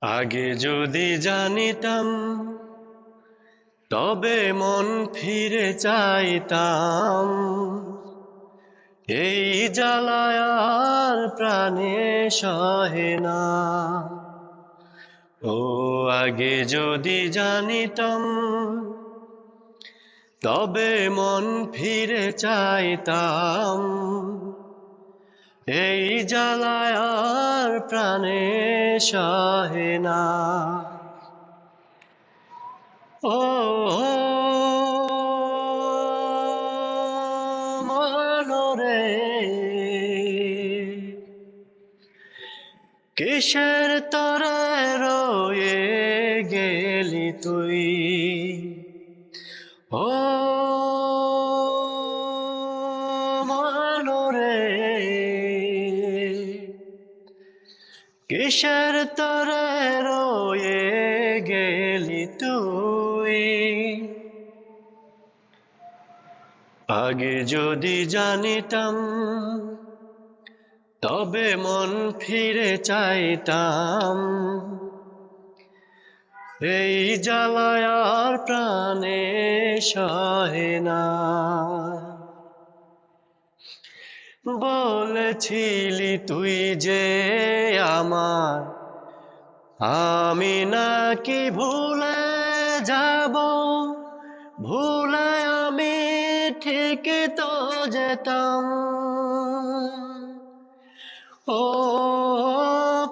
আগে যদি জানিতাম, তবে মন ফিরে চাইতাম। এই জ্বালায়ার প্রাণে সহে না। ও আগে যদি জানিতাম, তবে মন ফিরে চাইতাম। এই জ্বালায়ার প্রাণে সহে না। ও মনরে কিসের তরে রয়ে গেলি তুই? ও কিসের তরে রয়ে গেলি তুই? আগে যদি জানিতাম, তবে মন ফিরে চাইতাম। এই জ্বালায়ার প্রাণে সহে না। বলেছিলি তুই যে আমার। আমি নাকি ভুলে যাব, ভুলে আমি ঠিক তো যেতাম। ও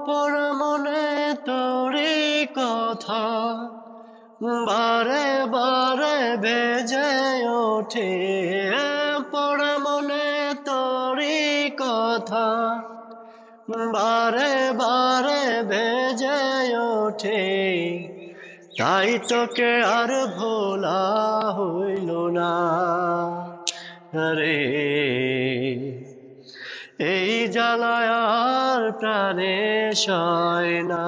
পর মনে তোরি কথা, বারে বারে বেজে ওঠে। পর মনে তোরি কথা। বারে বারে বেজে ওঠে, তাই তোকে আর ভোলা হইল না। রে, এই জ্বালায়ার প্রাণে সয় না।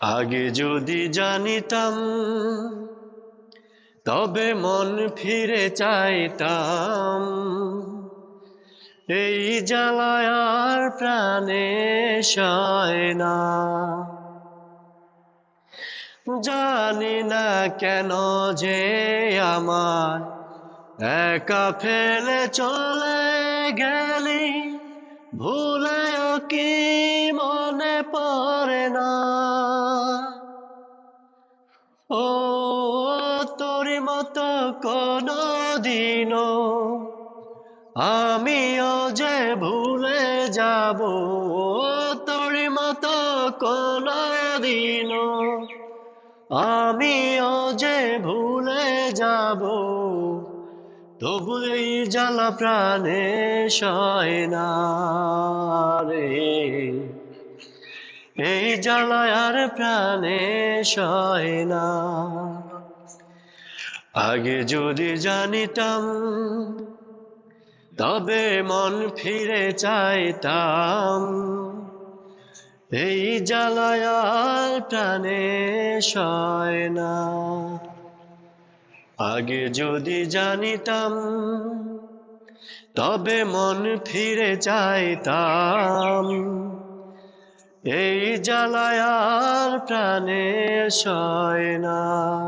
আগে যদি জানিতাম, তবে মন ফিরে চাইতাম। এই জ্বালায়ার প্রাণে না। জানি না কেন যে আমার একা ফেলে চলে গেলি, ভুলেও কি মনে পড়ে না? ও তোর মতো কোনো দিনও আমিও যে ভুলে যাব তোর মতো কোনো দিনও। আমিও যে ভুলে যাব, তবু এই জ্বালা প্রাণে সয় না রে। এই জ্বালায় আর প্রাণে সয় না। আগে যদি জানিতাম তবে মন ফিরে চাইতাম। এই জ্বালায়ার প্রাণে সয় না। আগে যদি জানিতাম, তবে মন ফিরে চাইতাম। এই জ্বালায়ার প্রাণে সয় না।